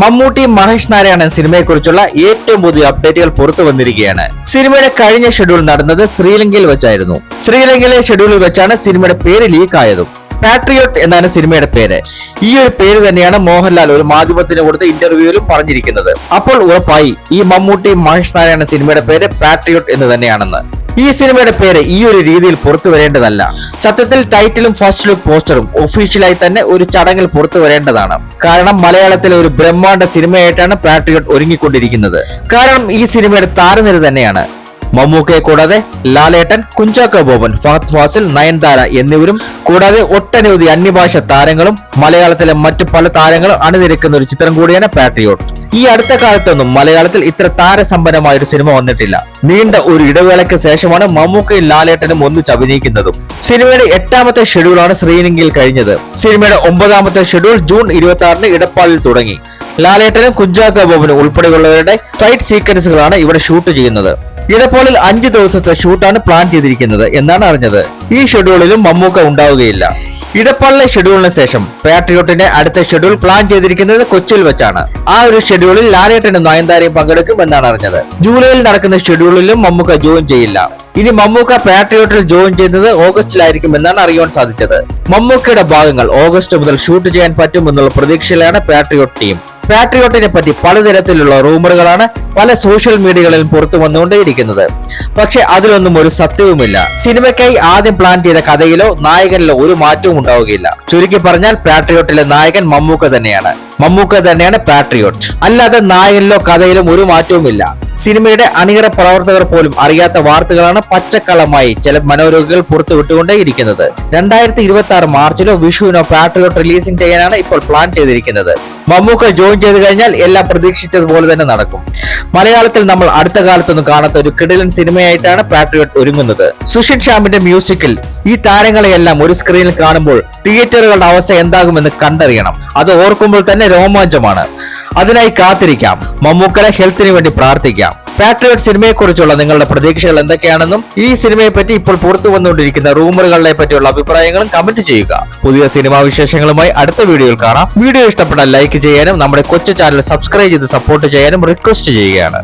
മമ്മൂട്ടി മഹേഷ് നാരായണൻ സിനിമയെക്കുറിച്ചുള്ള ഏറ്റവും പുതിയ അപ്ഡേറ്റുകൾ പുറത്തു വന്നിരിക്കുകയാണ്. സിനിമയുടെ കഴിഞ്ഞ ഷെഡ്യൂൾ നടന്നത് ശ്രീലങ്കയിൽ വെച്ചായിരുന്നു. ശ്രീലങ്കയിലെ ഷെഡ്യൂളിൽ വെച്ചാണ് സിനിമയുടെ പേര് ലീക്ക് ആയതും പാട്രിയോട്ട് എന്നാണ് സിനിമയുടെ പേര്. ഈ ഒരു പേര് തന്നെയാണ് മോഹൻലാൽ ഒരു മാധ്യമത്തിന് കൊടുത്ത ഇന്റർവ്യൂവിലും പറഞ്ഞിരിക്കുന്നത്. അപ്പോൾ ഉറപ്പായി ഈ മമ്മൂട്ടി മഹേഷ് നാരായണൻ സിനിമയുടെ പേര് പാട്രിയോട്ട് എന്ന് തന്നെയാണെന്ന്. ഈ സിനിമയുടെ പേര് ഈ ഒരു രീതിയിൽ പുറത്തു വരേണ്ടതല്ല. സത്യത്തിൽ ടൈറ്റിലും ഫസ്റ്റ് ലുക്ക് പോസ്റ്ററും ഒഫീഷ്യലായി തന്നെ ഒരു ചടങ്ങിൽ പുറത്തു വരേണ്ടതാണ്. കാരണം മലയാളത്തിലെ ഒരു ബ്രഹ്മാണ്ഡ സിനിമയായിട്ടാണ് പാട്രിയോട്ട് ഒരുങ്ങിക്കൊണ്ടിരിക്കുന്നത്. കാരണം ഈ സിനിമയുടെ താരനിര തന്നെയാണ്. മമ്മൂക്കയെ കൂടാതെ ലാലേട്ടൻ കുഞ്ചാക്കോ ബോബൻ ഫഹദ് ഫാസിൽ നയൻതാര എന്നിവരും കൂടാതെ ഒട്ടനവധി അന്യഭാഷ താരങ്ങളും മലയാളത്തിലെ മറ്റു പല താരങ്ങളും അണിനിരക്കുന്ന ഒരു ചിത്രം കൂടിയാണ് പാട്രിയോട്ട്. ഈ അടുത്ത കാലത്തൊന്നും മലയാളത്തിൽ ഇത്ര താരസമ്പന്നമായ ഒരു സിനിമ വന്നിട്ടില്ല. നീണ്ട ഒരു ഇടവേളയ്ക്ക് ശേഷമാണ് മമ്മൂക്കയും ലാലേട്ടനും ഒന്നിച്ച് അഭിനയിക്കുന്നതും. സിനിമയുടെ എട്ടാമത്തെ ഷെഡ്യൂളാണ് ശ്രീലങ്കയിൽ കഴിഞ്ഞത്. സിനിമയുടെ ഒമ്പതാമത്തെ ഷെഡ്യൂൾ ജൂൺ ഇരുപത്തി ആറിന് ഇടപ്പാളിൽ തുടങ്ങി. ലാലേട്ടനും കുഞ്ചാക്ക ബോബനും ഉൾപ്പെടെയുള്ളവരുടെ ഫൈറ്റ് സീക്വൻസുകളാണ് ഇവിടെ ഷൂട്ട് ചെയ്യുന്നത്. ഇടപ്പോളിൽ അഞ്ചു ദിവസത്തെ ഷൂട്ടാണ് പ്ലാൻ ചെയ്തിരിക്കുന്നത് എന്നാണ് അറിഞ്ഞത്. ഈ ഷെഡ്യൂളിലും മമ്മൂക്ക ഉണ്ടാവുകയില്ല. ഇടപ്പാളിലെ ഷെഡ്യൂളിന് ശേഷം പാട്രിയോട്ടിന്റെ അടുത്ത ഷെഡ്യൂൾ പ്ലാൻ ചെയ്തിരിക്കുന്നത് കൊച്ചിയിൽ വെച്ചാണ്. ആ ഒരു ഷെഡ്യൂളിൽ ലാലേട്ടനും നയൻതാരയും പങ്കെടുക്കും എന്നാണ് അറിഞ്ഞത്. ജൂലൈയിൽ നടക്കുന്ന ഷെഡ്യൂളിലും മമ്മൂക്ക ജോയിൻ ചെയ്യില്ല. ഇനി മമ്മൂക്ക പാട്രിയോട്ടിൽ ജോയിൻ ചെയ്യുന്നത് ഓഗസ്റ്റിലായിരിക്കും എന്നാണ് അറിയാൻ സാധിച്ചത്. മമ്മൂക്കയുടെ ഭാഗങ്ങൾ ഓഗസ്റ്റ് മുതൽ ഷൂട്ട് ചെയ്യാൻ പറ്റുമെന്നുള്ള പ്രതീക്ഷയിലാണ് പാട്രിയോട്ട് ടീം പാട്രിയോട്ടിനെ പറ്റി പലതരത്തിലുള്ള റൂമറുകളാണ് പല സോഷ്യൽ മീഡിയകളിലും പുറത്തു വന്നുകൊണ്ടേയിരിക്കുന്നത്. പക്ഷെ അതിലൊന്നും ഒരു സത്യവുമില്ല. സിനിമയ്ക്കായി ആദ്യം പ്ലാൻ ചെയ്ത കഥയിലോ നായകനിലോ ഒരു മാറ്റവും ഉണ്ടാവുകയില്ല. ചുരുക്കി പറഞ്ഞാൽ പാട്രിയോട്ടിലെ നായകൻ മമ്മൂക്ക തന്നെയാണ്. മമ്മൂക്ക തന്നെയാണ് പാട്രിയോട്ട് അല്ലാതെ നായകനിലോ കഥയിലും ഒരു മാറ്റവുമില്ല സിനിമയുടെ അണിയറ പ്രവർത്തകർ പോലും അറിയാത്ത വാർത്തകളാണ് പച്ചക്കളമായി ചില മനോരോഗികൾ പുറത്തുവിട്ടുകൊണ്ടേയിരിക്കുന്നത് രണ്ടായിരത്തി ഇരുപത്തി ആറ് മാർച്ചിലോ വിഷുവിനോ പാട്രിയോട്ട് റിലീസിംഗ് ചെയ്യാനാണ് ഇപ്പോൾ പ്ലാൻ ചെയ്തിരിക്കുന്നത്. മമ്മൂക്ക ജോയിൻ ചെയ്ത് കഴിഞ്ഞാൽ എല്ലാം പ്രതീക്ഷിച്ചതുപോലെ തന്നെ നടക്കും. മലയാളത്തിൽ നമ്മൾ അടുത്ത കാലത്തൊന്നും കാണാത്ത ഒരു കിടിലൻ സിനിമയായിട്ടാണ് പാട്രിയോട്ട് ഒരുങ്ങുന്നത്. സുഷിൻ ഷ്യാമിന്റെ മ്യൂസിക്കിൽ ഈ താരങ്ങളെയെല്ലാം ഒരു സ്ക്രീനിൽ കാണുമ്പോൾ തിയേറ്ററുകളുടെ അവസ്ഥ എന്താകുമെന്ന് കണ്ടറിയണം. അത് ഓർക്കുമ്പോൾ തന്നെ രോമാഞ്ചമാണ്. അതിനായി കാത്തിരിക്കാം. മമ്മൂക്കയുടെ ഹെൽത്തിന് വേണ്ടി പ്രാർത്ഥിക്കാം. പാട്രിയോട്ട് സിനിമയെക്കുറിച്ചുള്ള നിങ്ങളുടെ പ്രതീക്ഷകൾ എന്തൊക്കെയാണെന്നും ഈ സിനിമയെ പറ്റി ഇപ്പോൾ പുറത്തു വന്നുകൊണ്ടിരിക്കുന്ന റൂമറുകളെ പറ്റിയുള്ള അഭിപ്രായങ്ങളും കമന്റ് ചെയ്യുക. പുതിയ സിനിമാ വിശേഷങ്ങളുമായി അടുത്ത വീഡിയോയിൽ കാണാം. വീഡിയോ ഇഷ്ടപ്പെട്ടാൽ ലൈക്ക് ചെയ്യാനും നമ്മുടെ കൊച്ചു ചാനൽ സബ്സ്ക്രൈബ് ചെയ്ത് സപ്പോർട്ട് ചെയ്യാനും റിക്വസ്റ്റ് ചെയ്യുകയാണ്.